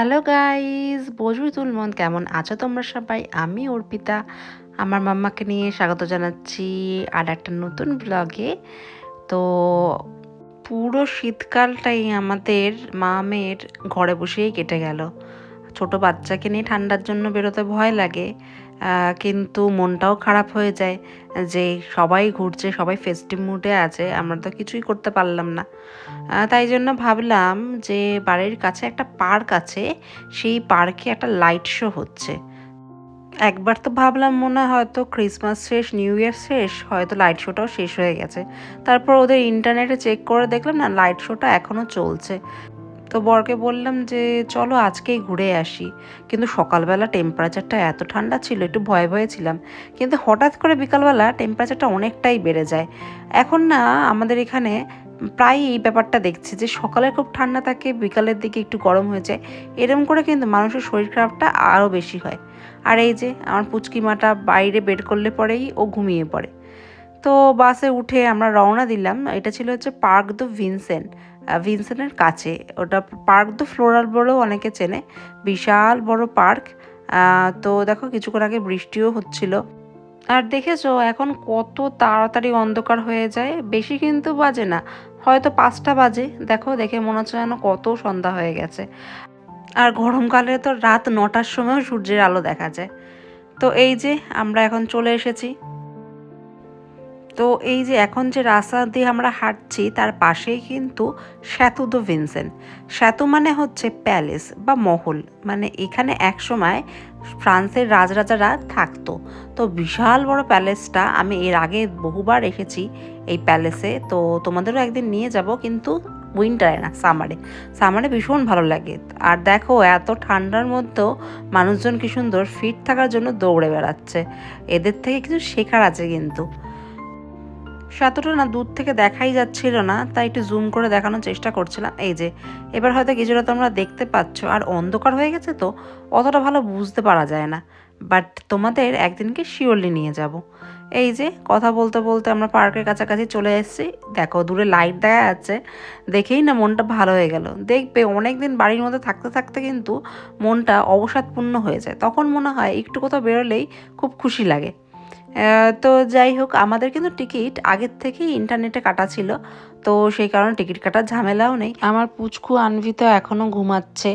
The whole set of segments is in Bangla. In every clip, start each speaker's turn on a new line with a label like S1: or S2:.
S1: হ্যালো গাইস তুল মন কেমন আছো তোমরা সবাই? আমি অর্পিতা। আমার মাম্মাকে নিয়ে স্বাগত জানাচ্ছি আর একটা নতুন ব্লগে তো পুরো শীতকালটাই আমাদের মামের ঘরে বসেই কেটে গেল। ছোট বাচ্চাকে নিয়ে ঠান্ডার জন্য বেরোতে ভয় লাগে। কিন্তু মনটাও খারাপ হয়ে যায় যে সবাই ঘুরছে, সবাই ফেস্টিভ মুডে আছে, আমরা তো কিছুই করতে পারলাম না। তাই জন্য ভাবলাম যে বাড়ির কাছে একটা পার্ক আছে, সেই পার্কে একটা লাইট শো হচ্ছে। একবার তো ভাবলাম মনে হয় হয়তো ক্রিসমাস শেষ নিউ ইয়ার শেষ, হয়তো লাইট শোটাও শেষ হয়ে গেছে। তারপর ওদের ইন্টারনেটে চেক করে দেখলাম না লাইট শোটা এখনও চলছে। তো বরকে বললাম যে, চলো আজকেই ঘুরে আসি। কিন্তু সকালবেলা টেম্পারেচারটা এত ঠান্ডা ছিল, একটু ভয়ে ভয়ে ছিলাম। কিন্তু হঠাৎ করে বিকালবেলা টেম্পারেচারটা অনেকটাই বেড়ে যায়। এখন না, আমাদের এখানে প্রায় এই ব্যাপারটা দেখছি যে, সকালে খুব ঠান্ডা থাকে, বিকালের দিকে একটু গরম হয়ে যায়। এরকম করে কিন্তু মানুষের শরীর খারাপটা আরও বেশি হয়। আর এই যে, আমার পুচকি মাটা বাইরে বের করলে পরেই ও ঘুমিয়ে পড়ে। তো বাসে উঠে আমরা রওনা দিলাম। এটা ছিল হচ্ছে পার্ক দ্য ভিনসেন্ট। আহ, ভিনসেন্টের কাছে। ওটা পার্ক দ্য ফ্লোরাল বলেও অনেকে চেনে। বিশাল বড় পার্ক। তো দেখো কিছুক্ষণ আগে বৃষ্টিও হচ্ছিল। আর দেখেছ এখন কত তাড়াতাড়ি অন্ধকার হয়ে যায়। বেশি কিন্তু বাজে না। হয়তো পাঁচটা বাজে। দেখো দেখে মনে হচ্ছে যেন কত সন্ধ্যা হয়ে গেছে। আর গরমকালে তো রাত নটার সময়ও সূর্যের আলো দেখা যায়। তো এই যে আমরা এখন চলে এসেছি। তো এই যে এখন যে রাস্তা দিয়ে আমরা হাঁটছি, তার পাশেই কিন্তু শ্যাতু দো ভিনসেন্ট শ্যাতু মানে হচ্ছে প্যালেস বা মহল। মানে এখানে এক সময় ফ্রান্সের রাজরাজারা থাকতো। তো বিশাল বড় প্যালেসটা আমি এর আগে বহুবার এসেছি এই প্যালেসে। তো তোমাদেরও একদিন নিয়ে যাব, কিন্তু উইন্টারে না সামারে সামারে ভীষণ ভালো লাগে। আর দেখো, এত ঠান্ডার মধ্যেও মানুষজন কি সুন্দর ফিট থাকার জন্য দৌড়ে বেড়াচ্ছে। এদের থেকে কিছু শেখার আছে কিন্তু। সাতটা না দূর থেকে দেখাই যাচ্ছিল না, তাই একটু জুম করে দেখানোর চেষ্টা করছিলাম। এই যে, এবার হয়তো কিছুটা তোমরা দেখতে পাচ্ছ, আর অন্ধকার হয়ে গেছে তো অতটা ভালো বুঝতে পারা যায় না। বাট তোমাদের একদিনকে শিওরলি নিয়ে যাব। এই যে, কথা বলতে বলতে আমরা পার্কের কাছাকাছি চলে এসেছি। দেখো, দূরে লাইট দেখা যাচ্ছে। দেখেই না মনটা ভালো হয়ে গেল। দেখবে অনেক দিন বাড়ির মধ্যে থাকতে থাকতে কিন্তু মনটা অবসাদপূর্ণ হয়ে যায়। তখন মনে হয় একটু কোথাও বেরোলেই খুব খুশি লাগে। তো যাই হোক, আমাদের কিন্তু টিকিট আগের থেকেই ইন্টারনেটে কাটা ছিল, তো সেই কারণে টিকিট কাটার ঝামেলাও নেই। আমার পুচকু আনভি তো এখনও ঘুমাচ্ছে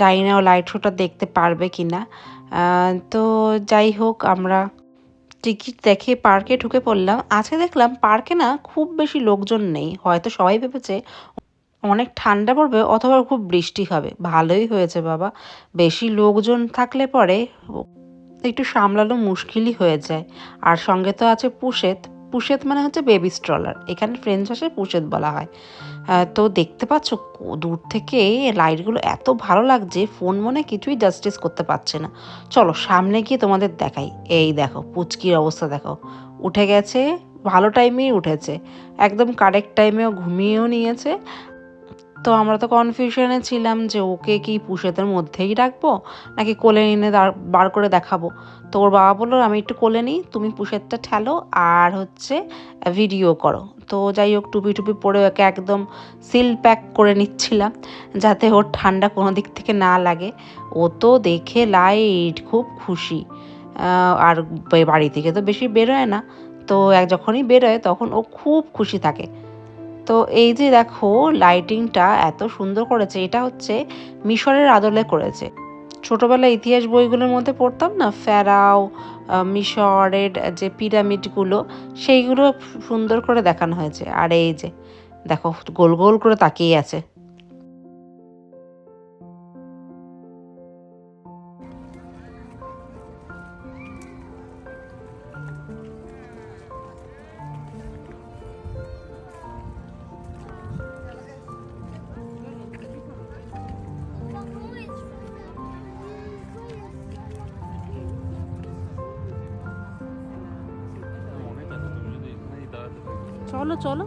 S1: জানি না ও লাইট শোটা দেখতে পারবে কি না তো যাই হোক, আমরা টিকিট দেখে পার্কে ঢুকে পড়লাম। আজকে দেখলাম পার্কে না খুব বেশি লোকজন নেই, হয়তো সবাই ভেবেছে অনেক ঠান্ডা পড়বে অথবা খুব বৃষ্টি হবে। ভালোই হয়েছে বাবা, বেশি লোকজন থাকলে পরে একটু সামলানো মুশকিলই হয়ে যায়। আর সঙ্গে তো আছে পুষেত। পুষেত মানে হচ্ছে বেবি স্ট্রলার এখানে ফ্রেঞ্চ ভাষায় পুষেত বলা হয়। তো দেখতে পাচ্ছ দূর থেকে লাইটগুলো এত ভালো লাগছে ফোন মনে কিছুই জাস্টিস করতে পারছে না। চলো সামনে গিয়ে তোমাদের দেখাই। এই দেখো, পুচকির অবস্থা দেখো। উঠে গেছে, ভালো টাইমেই উঠেছে। একদম কারেক্ট টাইমেও ঘুমিয়েও নিয়েছে। তো আমরা তো কনফিউশনে ছিলাম যে ওকে কি পুষেতের মধ্যেই রাখব? নাকি কোলে এনে বার করে দেখাবো? তো ওর বাবা বলল, আমি একটু কোলে নিই, তুমি পুষেরটা ঠেলো আর হচ্ছে ভিডিও করো। তো যাই হোক, টুপি টুপি পরে ওকে একদম সিল প্যাক করে নিচ্ছিলাম, যাতে ওর ঠান্ডা কোনো দিক থেকে না লাগে। ও তো দেখে লাইট খুব খুশি। আর বাড়ি থেকে তো বেশি বেরোয় না। তো এক যখনই বেরোয়, তখন ও খুব খুশি থাকে। তো এই যে দেখো লাইটিংটা এত সুন্দর করেছে, এটা হচ্ছে মিশরের আদলে করেছে। ছোটবেলা ইতিহাস বইগুলোর মধ্যে পড়তাম না, ফেরাও মিশরের যে পিরামিডগুলো, সেইগুলো সুন্দর করে দেখানো হয়েছে। আর এই যে, দেখো, গোল গোল করে তাকিয়ে আছে। চলো চলো।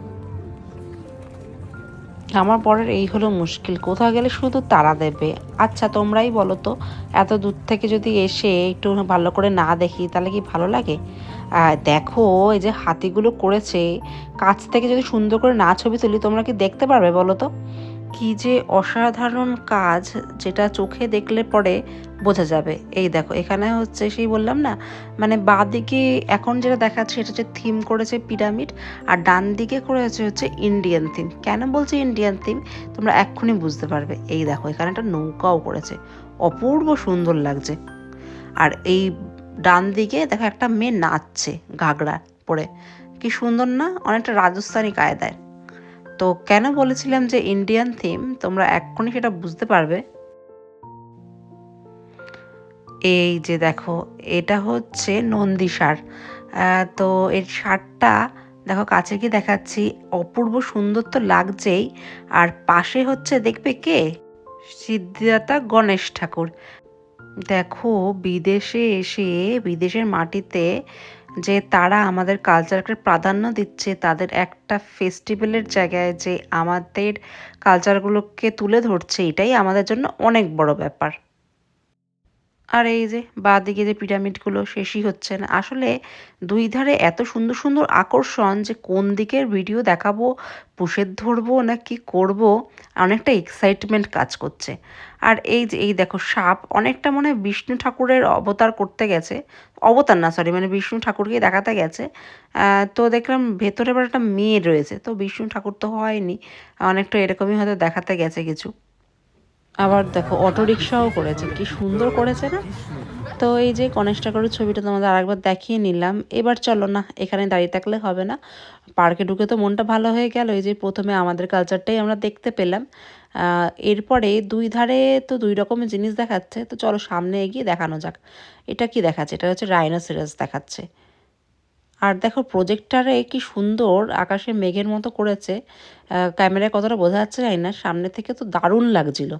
S1: আমার পরের এই হলো মুশকিল। কোথাও গেলে শুধু তারা দেবে। আচ্ছা তোমরাই বলো তো, এত দূর থেকে যদি এসে একটু ভালো করে না দেখি, তাহলে কি ভালো লাগে? দেখো, এই যে হাতিগুলো করেছে, কাছ থেকে যদি সুন্দর করে না ছবি তুলি, তোমরা কি দেখতে পারবে বলো তো? কি যে অসাধারণ কাজ যেটা চোখে দেখলে পরে বোঝা যাবে। এই দেখো, এখানে হচ্ছে সেই বললাম না মানে বাঁ দিকে এখন যেটা দেখাচ্ছে সেটা হচ্ছে থিম করেছে পিরামিড আর ডান দিকে করেছে হচ্ছে ইন্ডিয়ান থিম কেন বলছে ইন্ডিয়ান থিম তোমরা এক্ষুনি বুঝতে পারবে। এই দেখো, এখানে একটা নৌকাও করেছে। অপূর্ব সুন্দর লাগছে। আর এই ডান দিকে দেখো একটা মেয়ে নাচছে ঘাগড়া পরে। কি সুন্দর না? অনেকটা রাজস্থানী কায়দায়। তো কেন বলেছিলাম যে ইন্ডিয়ান থিম তোমরা এক্ষুনি সেটা বুঝতে পারবে। এই যে দেখো, এটা হচ্ছে নন্দী সার। তো এর সারটা, দেখো কাছে কি দেখাচ্ছি, অপূর্ব সুন্দর তো লাগছেই। আর পাশে হচ্ছে দেখবে কে? সিদ্ধিদাতা গণেশ ঠাকুর। দেখো বিদেশে এসে, বিদেশের মাটিতে যে তারা আমাদের কালচারকে প্রাধান্য দিচ্ছে, তাদের একটা ফেস্টিভ্যালের জায়গায় যে আমাদের কালচারগুলোকে তুলে ধরছে, এটাই আমাদের জন্য অনেক বড় ব্যাপার। আর এই যে বাঁ দিকে যে পিরামিডগুলো শেষই হচ্ছে না, আসলে দুই ধারে এত সুন্দর সুন্দর আকর্ষণ যে কোন দিকের ভিডিও দেখাবো, পুষের ধরবো না কি করব, অনেকটা এক্সাইটমেন্ট কাজ করছে। আর এই যে, এই দেখো সাপ অনেকটা মনে হয় বিষ্ণু ঠাকুরের অবতার করতে গেছে, অবতার না সরি মানে বিষ্ণু ঠাকুরকে দেখাতে গেছে। তো দেখলাম ভেতরে আবার একটা মেয়ে রয়েছে, তো বিষ্ণু ঠাকুর তো হয়নি, অনেকটা এরকমই হয়তো দেখাতে গেছে কিছু। আবার দেখো অটো রিক্সাও করেছে, কি সুন্দর করেছে না? তো এই যে গণেশ ঠাকুরের ছবিটা তোমাদের আরেকবার দেখিয়ে নিলাম। এবার চলো না, এখানে দাঁড়িয়ে থাকলে হবে না। পার্কে ঢুকে তো মনটা ভালো হয়ে গেল, এই যে প্রথমে আমাদের কালচারটাই আমরা দেখতে পেলাম। এরপরে দুই ধারে তো দুই রকমের জিনিস দেখাচ্ছে, তো চলো সামনে এগিয়ে দেখানো যাক। এটা কি দেখাচ্ছে? এটা হচ্ছে রাইনোসিরাস দেখাচ্ছে। আর দেখো প্রজেক্টারে কি সুন্দর আকাশে মেঘের মতো করেছে। ক্যামেরায় কতটা বোঝা যাচ্ছে জানি না, সামনে থেকে তো দারুণ লাগছিল।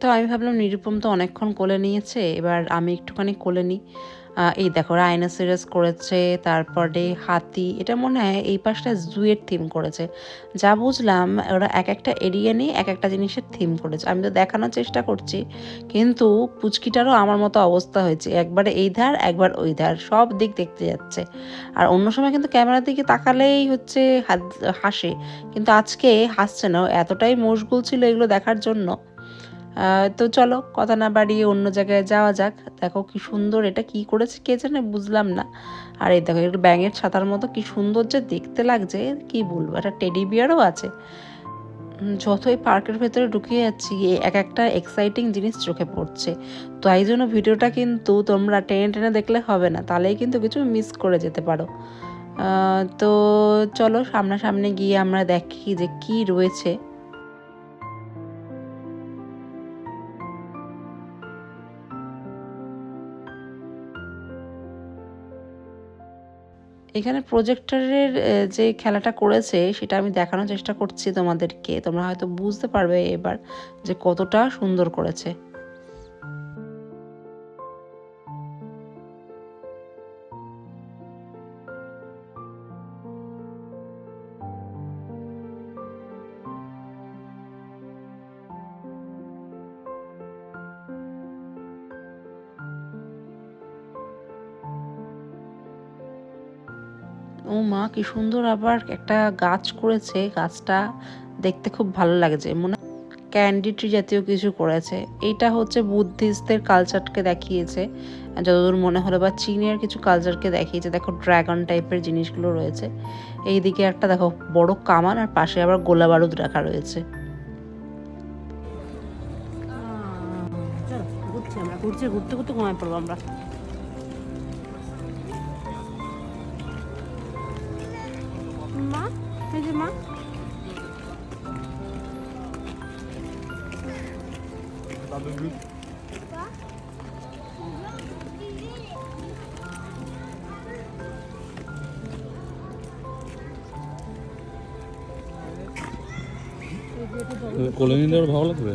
S1: তো আমি ভাবলাম নিরুপম তো অনেকক্ষণ কোলে নিয়েছে, এবার আমি একটুখানি কোলে নিই। এই দেখো রাইনোসিরাস করেছে, তারপরে হাতি, এটা মনে হয় এই পাশটা জুয়ের থিম করেছে। যা বুঝলাম, ওরা এক একটা এরিয়া নিয়ে এক একটা জিনিসের থিম করেছে। আমি তো দেখানোর চেষ্টা করছি, কিন্তু পুচকিটারও আমার মতো অবস্থা হয়েছে। একবারে এই ধার, একবার ওই ধার, সব দিক দেখতে যাচ্ছে। আর অন্য সময় কিন্তু ক্যামেরার দিকে তাকালেই হচ্ছে হাসে। কিন্তু আজকে হাসছে না এতটাই মশগুল ছিল এগুলো দেখার জন্য। তো চলো, কথা না বাড়িয়ে অন্য জায়গায় যাওয়া যাক। দেখো কি সুন্দর এটা কি করেছে কে জানে, বুঝলাম না। আর এই দেখো একটু ব্যাঙের ছাতার মতো কি সুন্দর যে দেখতে লাগছে, কি বলব, একটা টেডি বিয়ারও আছে। যতই পার্কের ভেতরে ঢুকে যাচ্ছি এক একটা এক্সাইটিং জিনিস চোখে পড়ছে। তো এই জন্য ভিডিওটা কিন্তু তোমরা টেনে টেনে দেখলে হবে না, তাহলেই কিন্তু কিছু মিস করে যেতে পারো। তো চলো, সামনাসামনি গিয়ে আমরা দেখি যে কি রয়েছে। এখানে প্রজেক্টরের যে খেলাটা করেছে, সেটা আমি দেখানোর চেষ্টা করছি তোমাদেরকে। তোমরা হয়তো বুঝতে পারবে এবার যে কতটা সুন্দর করেছে। ও মা, কি সুন্দর আবার একটা গাছ করেছে। গাছটা দেখতে খুব ভালো লাগছে মনে ক্যান্ডি ট্রি জাতীয় কিছু করেছে। এইটা হচ্ছে বুদ্ধিস্টদের কালচারকে দেখিয়েছে। যতদূর মনে হলো বা চীনের কিছু কালচারকে দেখিয়েছে। দেখো ড্রাগন টাইপের জিনিসগুলো রয়েছে। এইদিকে একটা দেখো, বড় কামান আর পাশে আবার গোলা বারুদ রাখা রয়েছে। ঘুরছি, ঘুরতে ঘুরতে ঘুমায় পড়ব আমরা। মা এই যে মা।
S2: কোলে নিলে ভালো লাগবে?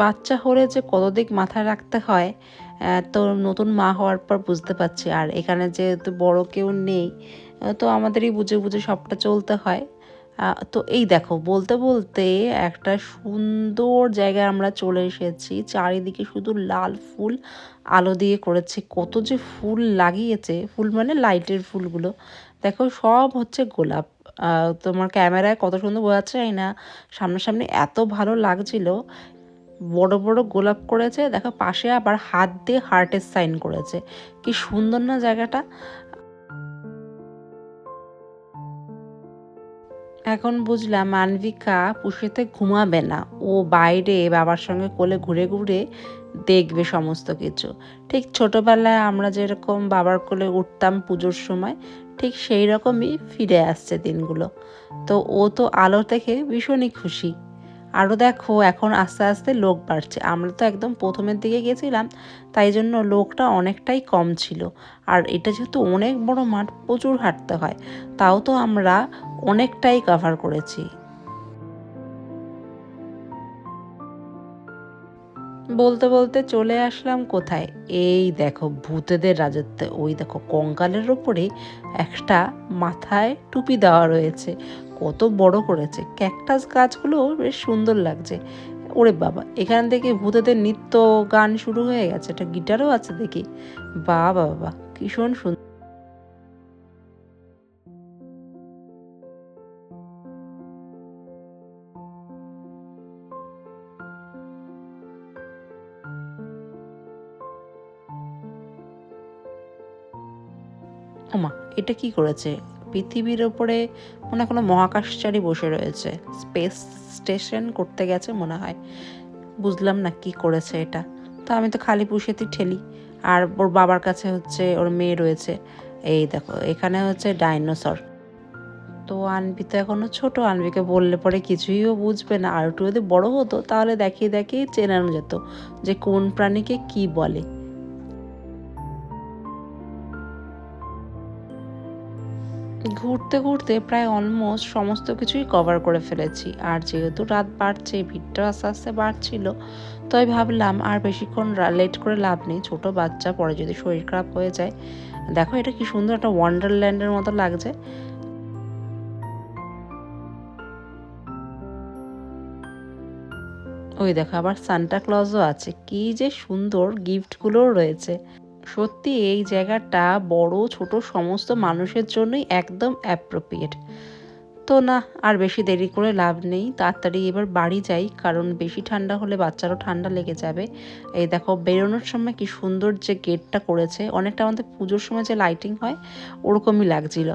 S1: বাচ্চা হলে যে কত দিক মাথায় রাখতে হয় আহ, তো নতুন মা হওয়ার পর বুঝতে পারছি। আর এখানে যেহেতু বড় কেউ নেই তো আমাদেরই বুঝে বুঝে সবটা চলতে হয়। তো এই দেখো, বলতে বলতে একটা সুন্দর জায়গায় আমরা চলে এসেছি। চারিদিকে শুধু লাল ফুল আলো দিয়ে করেছে। কত যে ফুল লাগিয়েছে, ফুল মানে লাইটের ফুলগুলো। দেখো, সব হচ্ছে গোলাপ। তোমার ক্যামেরায় কত সুন্দর বোঝাচ্ছে জানি না। সামনাসামনি এত ভালো লাগছিল। বড় বড় গোলাপ করেছে। দেখো, পাশে আবার হাত দিয়ে হার্টের সাইন করেছে। কি সুন্দর না জায়গাটা? এখন বুঝলাম মানবিকা পুষেতে ঘুমাবে না। ও বাইরে বাবার সঙ্গে কোলে ঘুরে ঘুরে দেখবে সমস্ত কিছু। ঠিক ছোটবেলায় আমরা যেরকম বাবার কোলে উঠতাম পুজোর সময়, ঠিক সেই রকমই ফিরে আসছে দিনগুলো। তো ও তো আলো দেখে ভীষণই খুশি। আরও দেখো, এখন আস্তে আস্তে লোক বাড়ছে। আমরা তো একদম প্রথমের দিকে গেছিলাম, তাই জন্য লোকটা অনেকটাই কম ছিল। আর এটা যেহেতু অনেক বড় মাঠ, প্রচুর হাঁটতে হয়, তাও তো আমরা অনেকটাই কভার করেছি। বলতে বলতে চলে আসলাম কোথায়? এই দেখো, ভূতেদের রাজত্বে। ওই দেখো, কঙ্কালের ওপরে একটা মাথায় টুপি দেওয়া রয়েছে। কত বড় করেছে। ক্যাকটাস গাছগুলো বেশ সুন্দর লাগছে। ওরে বাবা, এখান থেকে ভূতেদের নৃত্য গান শুরু হয়ে গেছে। একটা গিটারও আছে দেখি। বা বাবা, ভীষণ সুন্দর ওমা, এটা কি করেছে? পৃথিবীর ওপরে মনে কোনো মহাকাশচারী বসে রয়েছে। স্পেস স্টেশন করতে গেছে মনে হয়। বুঝলাম না কি করেছে এটা। তো আমি তো খালি পুষেতি ঠেলি। আর ওর বাবার কাছে হচ্ছে ওর মেয়ে রয়েছে। এই দেখো, এখানে হচ্ছে ডাইনোসর তো আনবি তো এখনও ছোট। আনবিকে বললে পরে কিছুই ও বুঝবে না। আর একটু যদি বড় হতো, তাহলে দেখিয়ে দেখিয়ে চেনানো যেত যে কোন প্রাণীকে কি বলে। ঘুরতে ঘুরতে প্রায় অলমোস্ট সমস্ত কিছুই কভার করে ফেলেছি। আর যেহেতু রাত বাড়ছে ভিড়টা আস্তে আস্তে বাড়ছিল তো আমি ভাবলাম আর বেশিক্ষণ লেট করে লাভ নেই। ছোট বাচ্চা, পরে যদি শরীর খারাপ হয়ে যায়। দেখো এটা কি সুন্দর একটা ওয়ান্ডারল্যান্ডের মতো লাগছে। ওই দেখো আবার সান্টা ক্লজও আছে। কি যে সুন্দর গিফটগুলোও রয়েছে। সত্যি এই জায়গাটা বড়, ছোট, সমস্ত মানুষের জন্যই একদম অ্যাপ্রোপ্রিয়েট তো না, আর বেশি দেরি করে লাভ নেই, তাড়াতাড়ি এবার বাড়ি যাই, কারণ বেশি ঠান্ডা হলে বাচ্চারও ঠান্ডা লেগে যাবে। এই দেখো, বেরোনোর সময় কি সুন্দর যে গেটটা করেছে, অনেকটা আমাদের পুজোর সময় যে লাইটিং হয়, ওরকমই লাগছিল।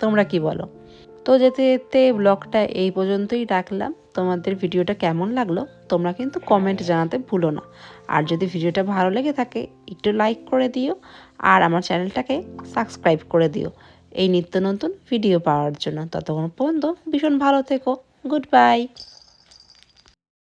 S1: তোমরা কি বলো? তো যেতে যেতে ব্লগটা এই পর্যন্তই রাখলাম। তোমাদের ভিডিওটা কেমন লাগল তোমরা কিন্তু কমেন্ট জানাতে ভুলো না। আর যদি ভিডিওটা ভালো লেগে থাকে, একটু লাইক করে দিও আর আমার চ্যানেলটাকে সাবস্ক্রাইব করে দিও। এই নিত্য নতুন ভিডিও পাওয়ার জন্য। ততক্ষণ পর্যন্ত ভীষণ ভালো থেকো। Good bye